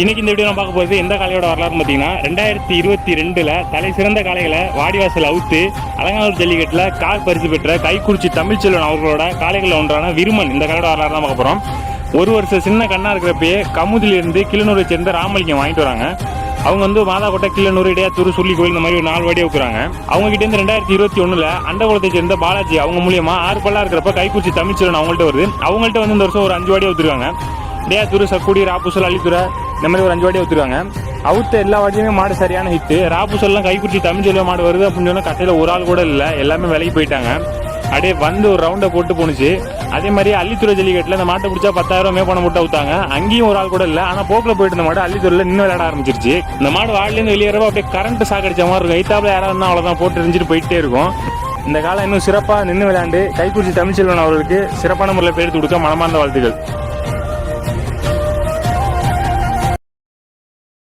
இன்னைக்கு இந்த வீடியோ பார்க்க போகிறது எந்த காளையோட வரலாறுன்னு பார்த்தீங்கன்னா ரெண்டாயிரத்தி இருபத்தி ரெண்டில் தலை சிறந்த காளைகளை வாடிவாசல் அவுத்து அலங்காநூர் ஜல்லிக்கட்டில் கார் பரிசு பெற்ற கைக்குறிச்சி தமிழ்ச்செல்வன் அவர்களோட காளைகளில் ஒன்றான விருமன். இந்த காளையோட வரலாறு தான் பார்க்க போகிறோம் ஒரு வருஷம் சின்ன கண்ணா இருக்கிறப்பயே கமுதிலிருந்து கிளனூரை சேர்ந்த ராமலிங்கம் வாங்கிட்டு வராங்க. அவங்க வந்து மாதாக்கோட்டை கிள்ளனூர் இடையாத்தூர் சொல்லி கோயில் இந்த மாதிரி ஒரு நாலு வாடியை வைக்கிறாங்க அவங்க கிட்ட இருந்து ரெண்டாயிரத்தி இருபத்தி ஒண்ணுல அண்டகுளத்தை சேர்ந்த பாலாஜி அவங்க மூலியமா ஆறு பல்லா இருக்கிறப்ப கைக்குச்சி தமிழ்ச்செல்வன் அவங்கள்ட்ட வருது. அவங்கள்ட்ட வந்து இந்த வருஷம் ஒரு அஞ்சு வாடி ஊத்துருவாங்க இடையாத்தூர் சக்குடி ராப்புசல் அள்ளித்துறை. இந்த மாதிரி ஒரு அஞ்சு வாட்டி ஊத்துருவாங்க அவுத்த எல்லா வாட்டியுமே மாடு சரியான ஹிட்டு ராப்புசல்லாம் தமிழ் தமிழ்ச்செல்வன் மாடு வருது அப்படின்னு சொன்னால் கட்டையில ஒரு ஆள் கூட இல்லை. எல்லாமே விலைக்கு போயிட்டாங்க. அப்படியே வந்து ஒரு ரவுண்டை போட்டு போணுச்சு. அதே மாதிரி அள்ளித்துறை ஜல்லிக்கட்டில் இந்த மாட்டை பிடிச்சா பத்தாயிரம் மேப்பணம் போட்டு அவுத்தாங்க. அங்கேயும் ஒரு ஆள் கூட இல்லை. ஆனால் போக்கில் போயிட்டு இருந்த மாடு அள்ளித்துறையில் நின்று விளையாட ஆரம்பிச்சிருச்சு. இந்த மாடு வாடிலேருந்து வெளியேறப்ப அப்படியே கரண்ட் சாக்கடிச்ச மாதிரி இருக்கும். எய்த்தாப்புல யாராவது இருந்தால் அவ்வளோதான் போட்டு எரிஞ்சிட்டு போயிட்டே இருக்கும். இந்த காலம் இன்னும் சிறப்பாக நின்று விளையாண்டு கைக்குறிச்சி தமிழ்ச்செல்வன் அவர்களுக்கு சிறப்பான முறையில் பேர் கொடுக்க மனமார்ந்த வாழ்த்துக்கள்.